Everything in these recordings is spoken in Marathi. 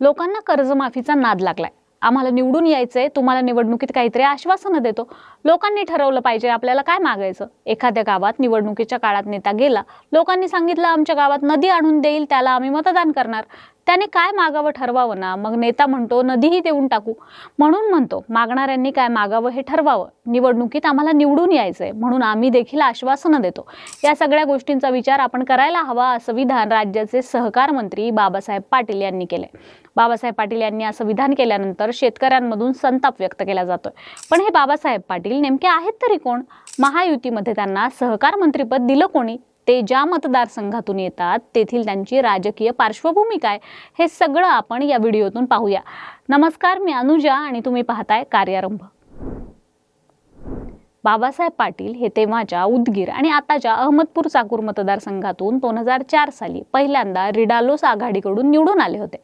लोकांना कर्जमाफीचा नाद लागलाय. आम्हाला निवडून यायचंय तुम्हाला निवडणुकीत काहीतरी आश्वासनं देतो. लोकांनी ठरवलं पाहिजे आपल्याला काय मागायचं? एखाद्या गावात निवडणुकीच्या काळात नेता गेला लोकांनी सांगितलं आमच्या गावात नदी आणून देईल त्याला आम्ही मतदान करणार. त्याने काय मागावं ठरवावं ना? मग नेता म्हणतो नदीही देऊन टाकू. म्हणून म्हणतो मागणाऱ्यांनी काय मागावं हे ठरवावं. निवडणुकीत आम्हाला निवडून यायचंय म्हणून आम्ही देखील आश्वासनं देतो. या सगळ्या गोष्टींचा विचार आपण करायला हवा असं विधान राज्याचे सहकार मंत्री बाबासाहेब पाटील यांनी केलंय. बाबासाहेब पाटील यांनी असं विधान केल्यानंतर शेतकऱ्यांमधून संताप व्यक्त केला जातोय. पण हे बाबासाहेब पाटील नेमके आहेत तरी कोण? महायुतीमध्ये त्यांना सहकार मंत्रीपद दिलं कोणी? ते ज्या मतदारसंघातून येतात तेथील त्यांची राजकीय पार्श्वभूमी काय? हे सगळं आपण या व्हिडिओतून पाहूया. नमस्कार मी अनुजा आणि तुम्ही पाहताय कार्यारंभ. बाबासाहेब पाटील हे तेव्हाच्या उदगीर आणि आताच्या अहमदपूर चाकूर मतदारसंघातून दोन हजार चार साली पहिल्यांदा रिडालोस आघाडीकडून निवडून आले होते.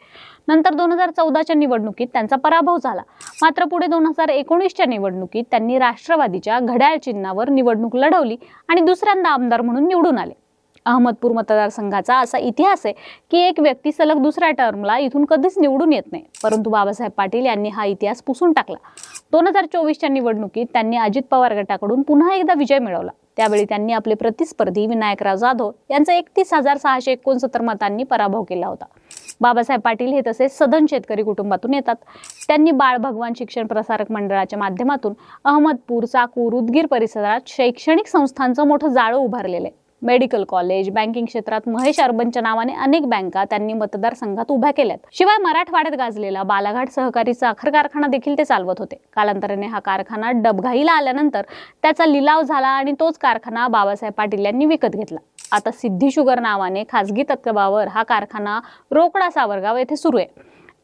नंतर दोन हजार चौदाच्या निवडणुकीत त्यांचा पराभव झाला. मात्र पुढे दोन हजार एकोणीसच्या निवडणुकीत त्यांनी राष्ट्रवादीच्या घड्याळ चिन्हावर निवडणूक लढवली आणि दुसऱ्यांदा आमदार म्हणून निवडून आले. अहमदपूर मतदारसंघाचा असा इतिहास आहे की एक व्यक्ती सलग दुसऱ्या टर्मला इथून कधीच निवडून येत नाही. परंतु बाबासाहेब पाटील यांनी हा इतिहास पुसून टाकला. दोन हजार चोवीसच्या निवडणुकीत त्यांनी अजित पवार गटाकडून पुन्हा एकदा विजय मिळवला. त्यावेळी त्यांनी आपले प्रतिस्पर्धी विनायकराव जाधव यांचा एकतीस हजार सहाशे एकोणसत्तर मतांनी पराभव केला होता. बाबासाहेब पाटील हे तसे सदन शेतकरी कुटुंबातून येतात. त्यांनी बाळ भगवान शिक्षण प्रसारक मंडळाच्या माध्यमातून अहमदपूर चाकूर उदगीर परिसरात शैक्षणिक संस्थांचं मोठं जाळं उभारलेलं आहे. मेडिकल कॉलेज बँकिंग क्षेत्रात महेश अर्बनच्या नावाने अनेक बँका त्यांनी मतदारसंघात उभ्या केल्यात. शिवाय मराठवाड्यात गाजलेला बालाघाट सहकारी साखर कारखाना देखील ते चालवत होते. कालांतराने हा कारखाना डबघाईला आल्यानंतर त्याचा लिलाव झाला आणि तोच कारखाना बाबासाहेब पाटील यांनी विकत घेतला. आता सिद्धी शुगर नावाने खासगी तत्वावर हा कारखाना रोकडा सावरगाव येथे सुरू आहे.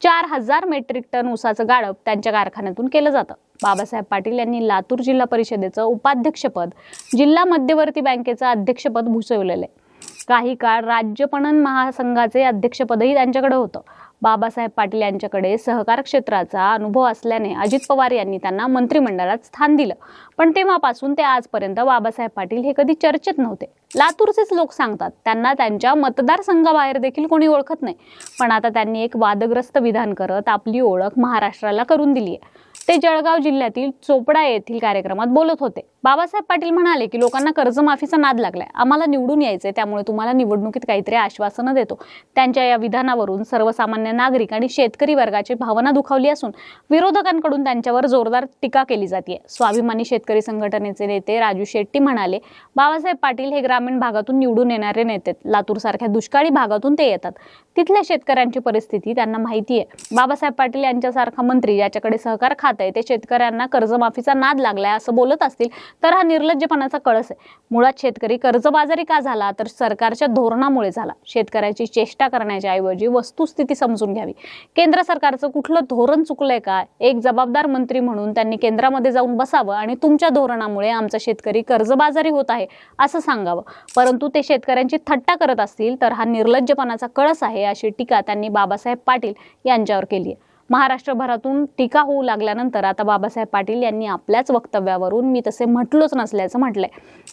चार हजार मेट्रिक टन ऊसाचं गाळप त्यांच्या कारखान्यातून केलं जातं. बाबासाहेब पाटील यांनी लातूर जिल्हा परिषदेचं उपाध्यक्षपद जिल्हा मध्यवर्ती बँकेचं अध्यक्षपद भूषवलेलं आहे. काही काळ राज्य पणन महासंघाचे अध्यक्षपदही त्यांच्याकडे होतं. बाबासाहेब पाटील यांच्याकडे सहकार क्षेत्राचा अनुभव असल्याने अजित पवार यांनी त्यांना मंत्रिमंडळात स्थान दिलं. पण तेव्हापासून ते आजपर्यंत बाबासाहेब पाटील हे कधी चर्चेत नव्हते. लातूरचेच लोक सांगतात त्यांना त्यांच्या मतदारसंघाबाहेर देखील कोणी ओळखत नाही. पण आता त्यांनी एक वादग्रस्त विधान करत आपली ओळख महाराष्ट्राला करून दिली आहे ते जळगाव जिल्ह्यातील चोपडा येथील कार्यक्रमात बोलत होते. बाबासाहेब पाटील म्हणाले की लोकांना कर्जमाफीचा नाद लागलाय. आम्हाला निवडून यायचंय. त्यामुळे तुम्हाला निवडणुकीत काहीतरी आश्वासनं देतो. त्यांच्या या विधानावरून सर्वसामान्य नागरिक आणि शेतकरी वर्गाची भावना दुखावली असून विरोधकांकडून त्यांच्यावर जोरदार टीका केली जाते. स्वाभिमानी शेतकरी संघटनेचे नेते राजू शेट्टी म्हणाले बाबासाहेब पाटील हे ग्रामीण भागातून निवडून येणारे नेते लातूर सारख्या दुष्काळी भागातून ते येतात. तिथल्या शेतकऱ्यांची परिस्थिती त्यांना माहिती आहे. बाबासाहेब पाटील यांच्यासारखा मंत्री ज्याच्याकडे सहकार खात आहे ते शेतकऱ्यांना कर्जमाफीचा नाद लागलाय असं बोलत असतील तर हा निर्लज्जपणाचा कळस आहे. मुळात शेतकरी कर्जबाजारी का झाला? तर सरकारच्या धोरणामुळे झाला. शेतकऱ्याची चेष्टा करण्याच्या ऐवजी वस्तुस्थिती समजून घ्यावी. केंद्र सरकारचं कुठलं धोरण चुकलंय का? एक जबाबदार मंत्री म्हणून त्यांनी केंद्रामध्ये जाऊन बसावं आणि तुमच्या धोरणामुळे आमचा शेतकरी कर्जबाजारी होत आहे असं सांगावं. परंतु ते शेतकऱ्यांची थट्टा करत असतील तर हा निर्लज्जपणाचा कळस आहे अशी टीका त्यांनी बाबासाहेब पाटील यांच्यावर केली आहे. महाराष्ट्रभरातून टीका होऊ लागल्यानंतर आता बाबासाहेब पाटील यांनी आपल्याच वक्तव्यावरून मी तसे म्हटलोच नसल्याचं म्हटलंय.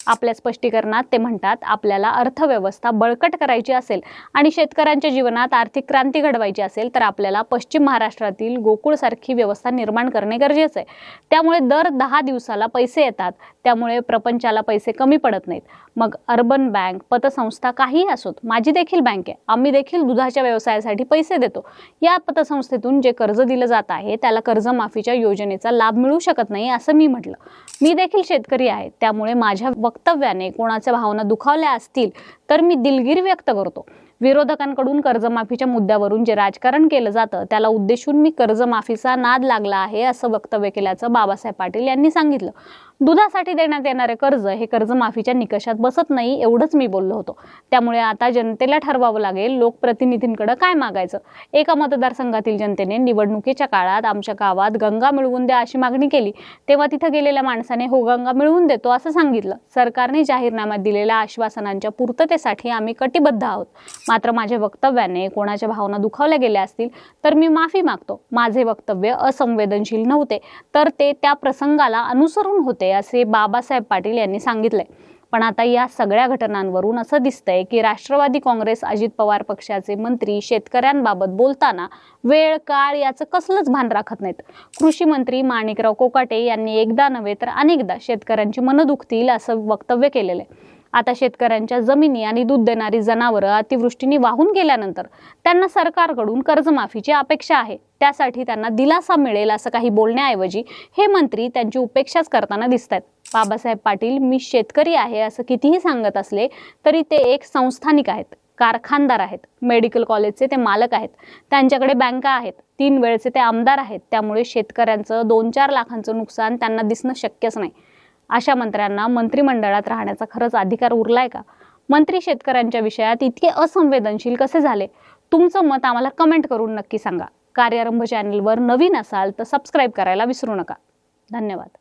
आपल्या स्पष्टीकरणात ते म्हणतात आपल्याला अर्थव्यवस्था बळकट करायची असेल आणि शेतकऱ्यांच्या जीवनात आर्थिक क्रांती घडवायची असेल तर आपल्याला पश्चिम महाराष्ट्रातील गोकुळसारखी व्यवस्था निर्माण करणे गरजेचं आहे. त्यामुळे दर दहा दिवसाला पैसे येतात त्यामुळे प्रपंचाला पैसे कमी पडत नाहीत. मग अर्बन बँक पतसंस्था काहीही असोत माझी देखील बँक आहे. आम्ही देखील दुधाच्या व्यवसायासाठी पैसे देतो. या पतसंस्थेतून जे कर्ज दिलं जात आहे त्याला कर्जमाफीच्या योजनेचा लाभ मिळू शकत नाही असं मी म्हटलं. मी देखील शेतकरी आहे त्यामुळे माझ्या वक्तव्याने कोणाच्या भावना दुखावल्या असतील तर मी दिलगिरी व्यक्त करतो. विरोधकांकडून कर्जमाफीच्या मुद्द्यावरून जे राजकारण केलं जातं त्याला उद्देशून मी कर्जमाफीचा नाद लागला आहे असं वक्तव्य केल्याचं बाबासाहेब पाटील यांनी सांगितलं. दुधासाठी देण्यात येणारे कर्ज हे कर्जमाफीच्या निकषात बसत नाही एवढंच मी बोललो होतो. त्यामुळे आता जनतेला ठरवावं लागेल लोकप्रतिनिधींकडे काय मागायचं? एका मतदारसंघातील जनतेने निवडणुकीच्या काळात आमच्या गावात गंगा मिळवून द्या अशी मागणी केली. तेव्हा तिथं गेलेल्या माणसाने हो गंगा मिळवून देतो असं सांगितलं. सरकारने जाहीरनाम्यात दिलेल्या आश्वासनांच्या पूर्ततेसाठी आम्ही कटिबद्ध आहोत. मात्र माझ्या वक्तव्याने कोणाच्या भावना दुखावल्या गेल्या असतील तर मी माफी मागतो. माझे वक्तव्य असंवेदनशील नव्हते तर ते त्या प्रसंगाला अनुसरून होते. होते असे बाबासाहेब पाटील यांनी सांगितलंय. पण आता या सगळ्या घटनांवरून असं दिसतंय की राष्ट्रवादी काँग्रेस अजित पवार पक्षाचे मंत्री शेतकऱ्यांबाबत बोलताना वेळ काळ याचं कसलंच भान राखत नाहीत. कृषी मंत्री माणिकराव कोकाटे यांनी एकदा नव्हे तर अनेकदा शेतकऱ्यांची मनं दुखतील असं वक्तव्य केलेलं आहे. आता शेतकऱ्यांच्या जमिनी आणि दूध देणारी जनावरं अतिवृष्टीने वाहून गेल्यानंतर त्यांना सरकारकडून कर्जमाफीची अपेक्षा आहे. त्यासाठी त्यांना दिलासा मिळेल असं काही बोलण्याऐवजी हे मंत्री त्यांची उपेक्षाच करताना दिसत आहेत बाबासाहेब पाटील मी शेतकरी आहे असं कितीही सांगत असले तरी ते एक संस्थानिक आहेत कारखानदार आहेत मेडिकल कॉलेजचे ते मालक आहेत त्यांच्याकडे बँका आहेत तीन वेळचे ते आमदार आहेत. त्यामुळे शेतकऱ्यांचं दोन चार लाखांचं नुकसान त्यांना दिसणं शक्यच नाही. अशा मंत्र्यांना मंत्रिमंडळात राहण्याचा खरंच अधिकार उरलाय का? मंत्री शेतकऱ्यांच्या विषयात इतके असंवेदनशील कसे झाले? तुमचं मत आम्हाला कमेंट करून नक्की सांगा. कार्यारंभ चॅनलवर नवीन असाल तर सबस्क्राईब करायला विसरू नका. धन्यवाद.